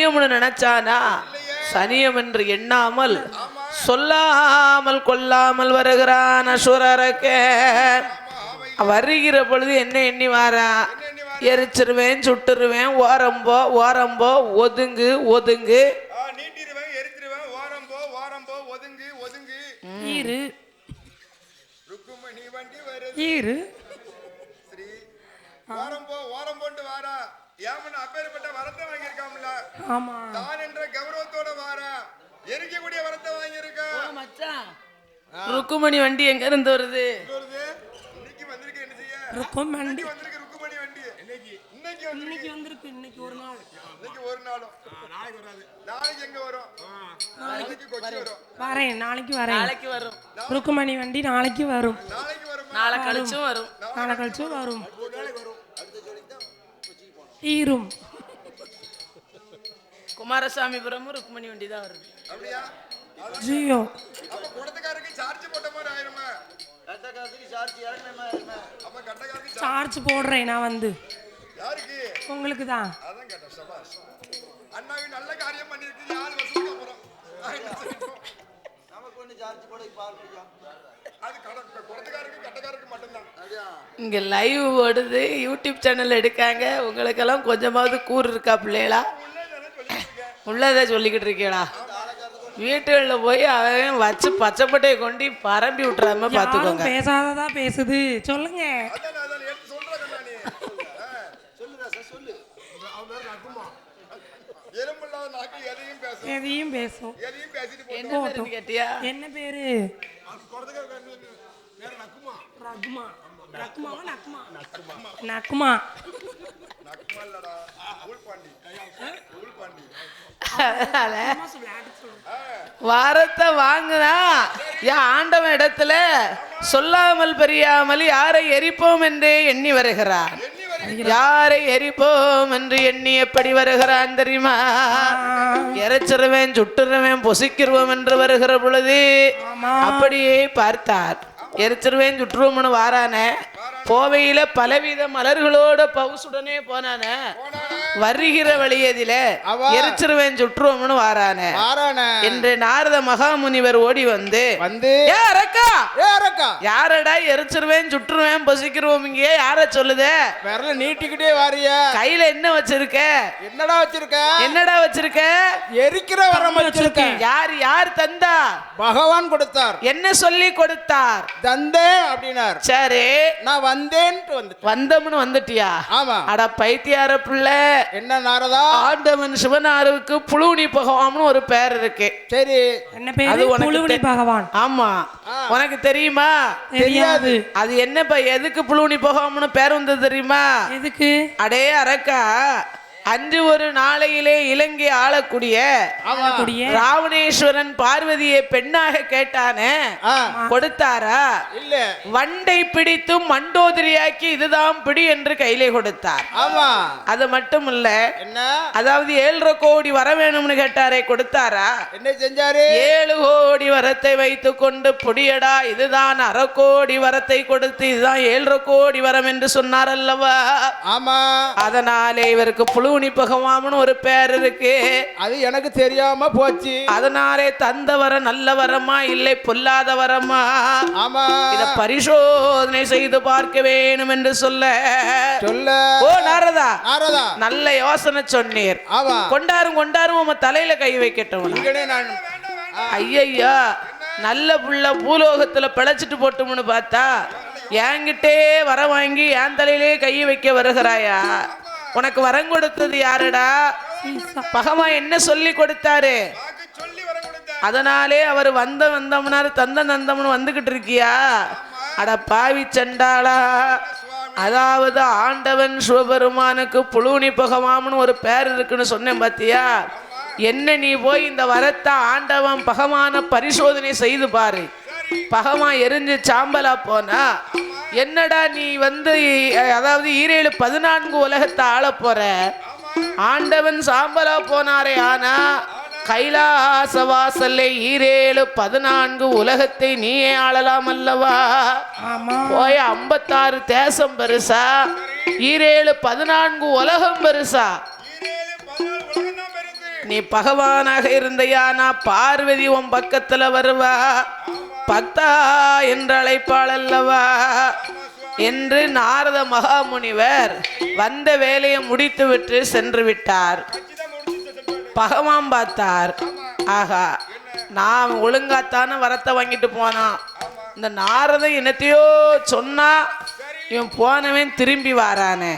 சனியம்னு நினைச்சானா? சனியம் என்று எண்ணாமல் சொல்லாமல் கொல்லாமல் வருகிறான் அசுரரக்க. வருகிற பொழுது என்ன எண்ணி வாரான் எரிச்சிருவேன் சுட்டுருவேன் ஓரம்போ ஓரம்போ ஒதுங்கு ஒதுங்கு. ஈரு வாரா. ஏமன் அப்பேற்பட்ட வரத்தை வாங்கியிருக்காம்ல. ஆமா. தான் என்ற கௌரவத்தோட வாரா. எரிக்கக்கூடிய வரத்தை வாங்கியிருக்கான் மச்சான். ருக்குமணி வண்டி எங்க இருந்து வருது? வருது? இன்னைக்கு வந்திருக்கு என்ன செய்ய? இருக்கும் வண்டி. வந்திருக்கு ருக்குமணி வண்டி. இன்னைக்கு. இன்னைக்கு வந்திருக்கு. இன்னைக்கு வந்திருக்கு இன்னைக்கு ஒரு நாள். இன்னைக்கு ஒரு நாளும். நாளைக்கு வராது. நாளைக்கு எங்க வரும்? நாளைக்கு கொச்சி வரும். வரேன் நாளைக்கு வரேன். நாளைக்கு வரும். ருக்குமணி வண்டி நாளைக்கு வரும். நாளைக்கு வரும். நாளை கழிச்சும் வரும். நாளை கழிச்சு வரும். ஈரும். குமாரசாமிபுரமும் ருக்குமணி வண்டி தான் வருது. அப்படியா? ஜியோ. சார்ஜ் போட்ட மாதிரி ஆயிருமா. அப்ப கட்டக்காரருக்கு charge- சார்ஜ் போடுறேன் நான் வந்து. யாருக்கு? உங்களுக்கு தான். நல்ல காரியம் பண்ணிருக்கு இங்க லைவ் ஓடுது யூடியூப் சேனல் எடுக்காங்க. உங்களுக்கெல்லாம் கொஞ்சமாவது கூறு இருக்கா பிள்ளைகளா? உள்ளதை சொல்லிக்கிட்டு இருக்கீங்களா வீட்டுகளில் போய் அவன் வச்சு பச்சைப்பட்டையை கொண்டு பரம்பி விட்டுறாம பார்த்துக்கோங்க. பேசாததா பேசுது. சொல்லுங்க. எதையும் பேசும். என்ன கேட்டியா? என்ன பேரு? ரகுமா. ரகுமாவா நக்குமா. வாரத்தை வாங்குனா என் ஆண்டவன் இடத்துல சொல்லாமல் பெரியாமல் யாரை எரிப்போம் என்றே எண்ணி வருகிறான் யாரை எரிப்போம் என்று எண்ணி எப்படி வருகிறான் தெரியுமா? எரைச்சிருவேன் சுட்டுருவேன் பொசிக்கிருவோம் என்று வருகிற பொழுது அப்படியே பார்த்தார். எரிச்சிருவேன் சுட்டுருவோம்னு வாரானே. போவையில பலவித மலர்களோட பவுசுடனே போனானே. வருகிற வழியதில எரிச்சிருவேன் சுற்றுவோம்னு வாரானே. என்று நாரத மகாமுனிவர் ஓடி வந்து வந்து யாரடா எரிச்சிருவேன் சுற்றுவேன் பொசிக்கிறோம் இங்க யார சொல்லுதே? விரல நீட்டிக்கிட்டே வாரிய. கையில என்ன வச்சிருக்க? என்னடா வச்சிருக்க? என்னடா வச்சிருக்க? எரிக்கிற வரம் வச்சிருக்க. யார் யார் தந்தா? பகவான் கொடுத்தார். என்ன சொல்லி கொடுத்தார்? தந்தேன் அப்படின்னார். சரி. நான் வந்துட்டேன். வந்தம்னு வந்துட்டியா? ஆமா. அட பைத்தியார பிள்ளை. என்ன நாரதா? ஆண்டவன் சிவனாருக்கு புழுனி பகவாம்னு ஒரு பேர் இருக்கு. சரி. என்ன அது பேரு பகவான். ஆமா. உனக்கு தெரியுமா? தெரியாது. அது என்னப்பா எதுக்கு புழுனி பகவாம்னு பேர் வந்தது தெரியுமா? எதுக்கு? அடே அரக்கா. அன்று ஒரு நாளையிலே இலங்கை ஆளக்கூடிய கூடிய ராவணேஸ்வரன் பார்வதியை பெண்ணாக கேட்டானே கொடுத்தாரா? இல்ல. வண்டை பிடித்து மண்டோதரியாக்கி இதுதான் பிடி என்று கையிலே கொடுத்தார். ஆமா. அது மட்டும் இல்ல என்ன? அதாவது ஏழரை கோடி வர வேணும்னு கேட்டாரே கொடுத்தாரா? என்ன செஞ்சாரு? ஏழு கோடி வரத்தை வைத்து கொண்டு புடியடா இதுதான் அரை கோடி வரத்தை கொடுத்து இதுதான் ஏழரை கோடி வரம் என்று சொன்னார் அல்லவா? ஆமா. அதனாலே இவருக்கு புழுவனி பகவாம்னு ஒரு பேர் இருக்கு. அது எனக்கு தெரியாம போச்சு. அதனாலே தந்த வரம் நல்ல வரமா இல்லை பொல்லாத வரமா ஆமா. இத பரிசோதனை செய்து பார்க்க வேணும் என்று சொல்ல. சொல்ல. ஓ நாரதா. நாரதா. நல்ல யோசனை சொன்னீர். ஆமா. கொண்டாரும் கொண்டாரும் உம தலையில கை வைக்கட்டும். நான் ஐயய்யா நல்ல புள்ள பூலோகத்துல பிழைச்சிட்டு போட்டும்னு பார்த்தா என்கிட்டே வர வாங்கி என் தலையிலே கை வைக்க வருகிறாயா? உனக்கு வரம் கொடுத்தது யாருடா? பகமா என்ன சொல்லி கொடுத்தாரு? அதனாலே அவர் வந்த வந்தம்னாரு தந்த நந்தம்னு வந்துகிட்டு இருக்கியா? அட பாவி செண்டாளா அதாவது ஆண்டவன் சிவபெருமானுக்கு புழுனி பகவாம்னு ஒரு பேர் இருக்குன்னு சொன்னேன் பாத்தியா? என்ன நீ போய் இந்த வரத்தை ஆண்டவன் பகவான பரிசோதனை செய்து பாரு. பகவான் எரிஞ்சு சாம்பலா போனா என்னடா நீ வந்து அதாவது ஈரேழு பதினான்கு உலகத்தை ஆள போற? ஆண்டவன் சாம்பலா போனாரே ஆனா கைலாச வாசல்ல ஈரேழு பதினான்கு உலகத்தை நீயே ஆளலாம் அல்லவா? போய் ஐம்பத்தாறு தேசம் பெருசா? ஈரேழு பதினான்கு உலகம் பெருசா? நீ பகவானாக இருந்தையா? நான் பார்வதி உன் பக்கத்துல வருவா. பத்தா என்று அழைப்பாள் அல்லவா? என்று நாரத மகாமுனிவர் வந்த வேலையை முடித்துவிட்டு சென்று விட்டார். பகவான் பார்த்தார். ஆகா நான் ஒழுங்காத்தான வரத்தை வாங்கிட்டு போனான் இந்த நாரதன் என்னத்தையோ சொன்னா இவன் போனவன் திரும்பி வாரானே.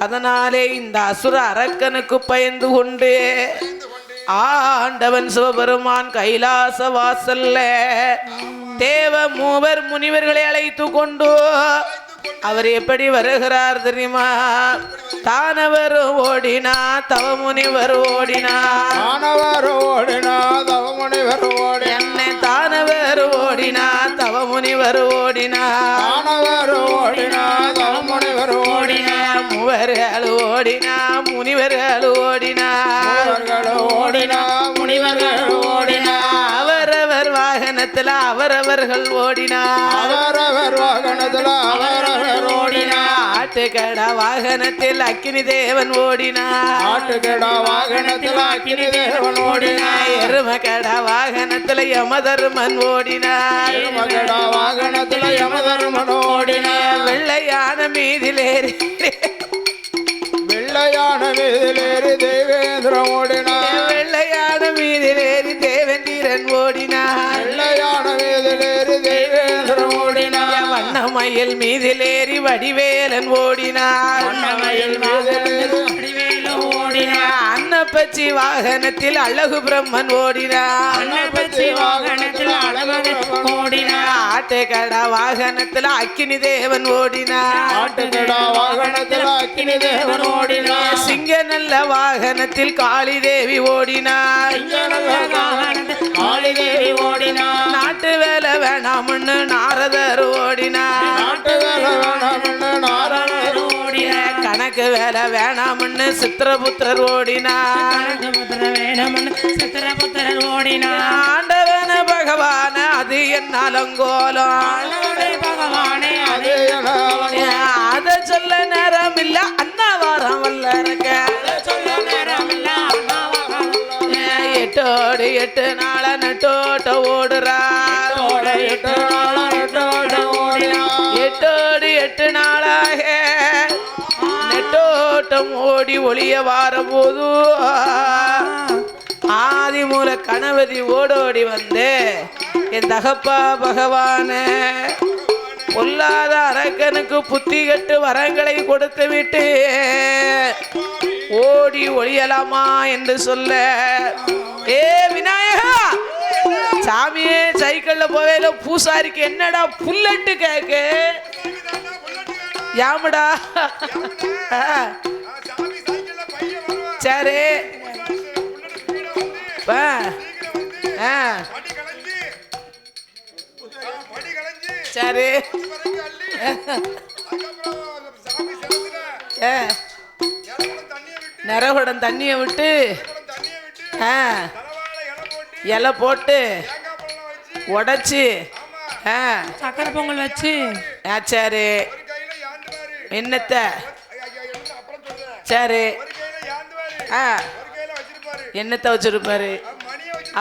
அதனாலே இந்த அசுர அரக்கனுக்கு பயந்து கொண்டு ஆண்டவன் சிவபெருமான் கைலாச வாசல்ல தேவ மூவர் முனிவர்களை அழைத்து கொண்டு அவர் எப்படி வருகிறார் தெரியுமா? தானவர் ஓடினா தவ முனிவர் ஓடினா. மாணவர் ஓடினா தவமுனிவர் ஓடி என்னை தானவர் ஓடினா தவ முனிவர் ஓடினா. மாணவர் ஓடினா தவமுனிவர் ஓடினா. மூவர்கள் ஓடினா முனிவர்கள் ஓடினா. ஓடினா முனிவர்கள் ஓடினா. அவரவர் வாகனத்துல அவரவர்கள் ஓடினா. அவரவர் வாகனத்தில் அவரவர் ஓடினா. ஆட்டுக்கடா வாகனத்தில் அக்கினி தேவன் ஓடினா. ஆட்டுக்கடா வாகனத்தில் அக்கினி தேவன் ஓடினா. எருமக்கடா வாகனத்துல யமதர்மன் ஓடினா. மகடா வாகனத்தில் யமதர்மன் ஓடினா. வெள்ளையான மீதிலேறி வெள்ளையான மீதிலேறி தேவேந்திரம் ஓடினா வெள்ளையான மீதிலேறி தேவந்திரன் ஓடினா வெள்ளையான மீதிலேறி தேவேந்திரம் ஓடினா வண்ணமயில் மீதிலேறி வடிவேலன் ஓடினார். மயில் மீதிலேறி வடிவேலு ஓடினா. அன்னப்பச்சி வாகனத்தில் அழகு பிரம்மன் ஓடினார் அன்னப்பச்சி வாகனத்தில் அழமகன் ஓடினா. ஆட்டுக்கடா வாகனத்துல அக்கினி தேவன் ஓடினார் ஆட்டுக்கடா வாகனத்தில் அக்கினி தேவன் ஓடினா. சிங்க நல்ல வாகனத்தில் காளி தேவி ஓடினார் வாகனத்தில் காளிதேவி ஓடினா. நாட்டு வேலை வேணாம்னு வேலை வேணாம்னு சித்திரபுத்திரர் வேணமன் சித்திரபுத்திரர் ஓடினா ஆண்டவன பகவான அது என் அலங்கோலம். ஆண்டவனே பகவானே அது அத சொல்ல நேரம் இல்ல அண்ணா வாரம் வல்ல இருக்க சொல்ல நேரமில்ல அண்ணாவாக எட்டோடு எட்டு நாள நட்டோட்ட ஓடுறா எட்டு நாளா எட்டோட ஓடினா எட்டோடு எட்டு நாளாக நெட்டோட்டம் ஓடி ஒளிய வார போது ஆதிமூல கணபதி ஓடோடி வந்து. என் தகப்பா பகவானே பொல்லாத அரக்கனுக்கு புத்தி கட்டு வரங்களை கொடுத்து விட்டு ஓடி ஒளியலாமா என்று சொல்ல ஏ விநாயகா சாமியே சைக்கிள்ல போவேல பூசாரிக்கு என்னடா புல்லட்டு கேக்கு? யாமடா வருவான். சரி. நிறகுடம் தண்ணியை விட்டு இலை போட்டு உடைச்சி சக்கரை பொங்கல் வச்சு. சரி. என்னத்த சரி. என்னத்த வச்சிருப்பாரு?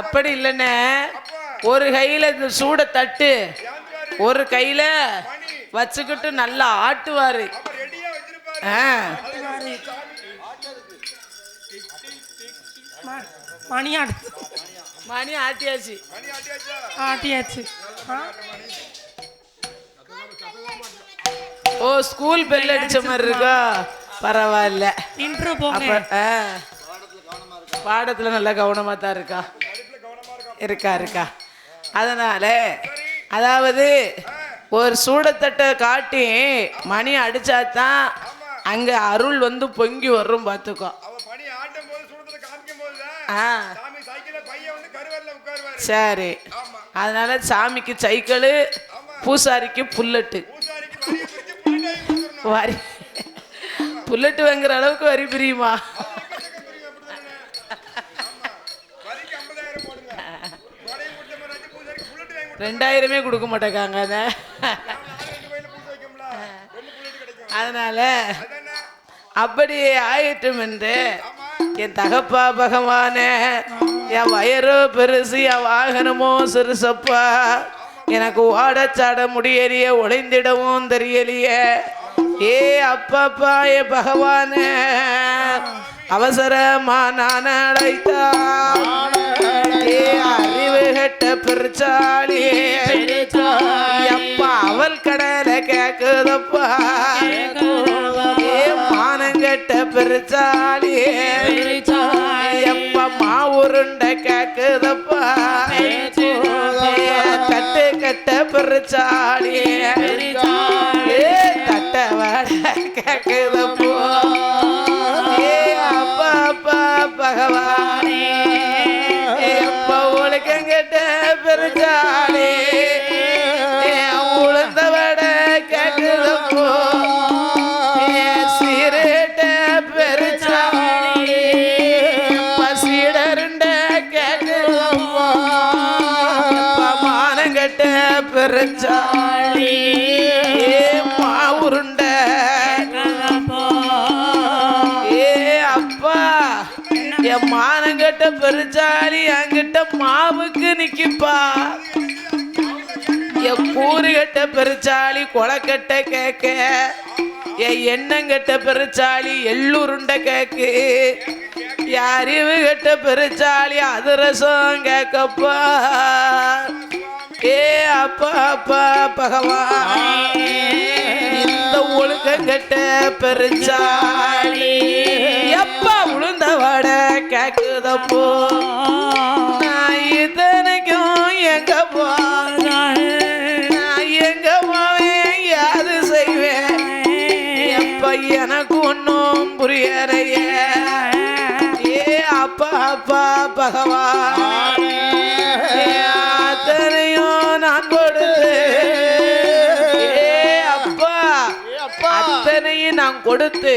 அப்படி அப்பா ஒரு கையில இந்த சூட தட்டு ஒரு கையில வச்சுக்கிட்டு நல்லா ஆட்டுவாரு. மணி அடுத்து மணி ஆட்டியாச்சு. ஆட்டியாச்சா? ஓ ஸ்கூல் பெல் அடிச்ச மாதிரி இருக்கா? பரவாயில்ல. இன்ட்ரோ போங்க. பாடத்துல நல்லா கவனமா தான் இருக்கா? இருக்கா இருக்கா. அதனால அதாவது ஒரு சூடத்தட்டை காட்டி மணி அடிச்சாதான் அங்க அருள் வந்து பொங்கி வரும் பார்த்துக்கோ. சரி. அதனால சாமிக்கு சைக்கிளு பூசாரிக்கு புல்லட்டு. வரி. புல்லட்டு வாங்குற அளவுக்கு வரி பிரியுமா? ரெண்டாயிரமே கொடுக்க மாட்டேங்காங்க அதை. அதனால அப்படி ஆயிட்டும் என்று என் தகப்பா பகவானே என் வயரோ பெருசு என் வாகனமோ சிறுசப்பா எனக்கு ஓடச்சாட முடியலையே ஒளிந்திடவும் தெரியலையே. ஏ அப்பாப்பா ஏ பகவானே அவசரமா நான் அழைத்தா ஏ அறிவு கெட்ட பெருச்சாலியே அப்பா அவள் கடலை கேக்குதப்பா. ஏ மானங்கெட்ட பெருச்சாலியே எப்ப மாவுருண்ட கேக்குதப்பா. ஏ தட்டு கட்ட தட்ட வட கேக்குதப்போ ஏ அப்பா அப்பா பகவானே. எப்ப உலகங்கிட்ட பெருச்சாலே பெருச்சாலே பசீடருண்ட கேக்குதப்போ பெருச்சாலி என்கிட்ட மாவுக்கு நிக்கிப்பா. என் கூறுகட்ட பெருச்சாலி கொலக்கட்ட கேக்க. என் எண்ணங்கட்ட பெருச்சாலி எள்ளுருண்ட கேக்கு. என் அறிவு கட்ட பெருச்சாலி அதிரசம் கேக்கப்பா. ஏ அப்பா அப்பா பகவான். இந்த ஒழுக்கங்கட்ட பெருச்சாலி கேக்குதப்போ. நான் இதனைக்கும் எங்க போ நான் எங்க போவேன் யாது செய்வேன். எப்ப எனக்கு ஒன்றும் புரியறையே ஏ அப்பா அப்பா பகவான். அத்தனையும் நான் கொடுத்து. ஏ அப்பா அத்தனையும் நான் கொடுத்து.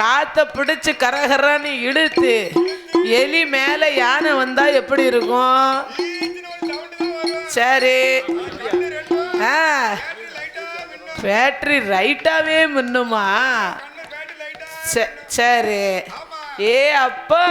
காத்த பிடிச்சு கரகரான்னு இழுத்து. எலி மேல யானை வந்தா எப்படி இருக்கும்? சரி. ஆ. பேட்டரி ரைட்டாவே மின்னுமா? ச- சரி. ஏ அப்பா.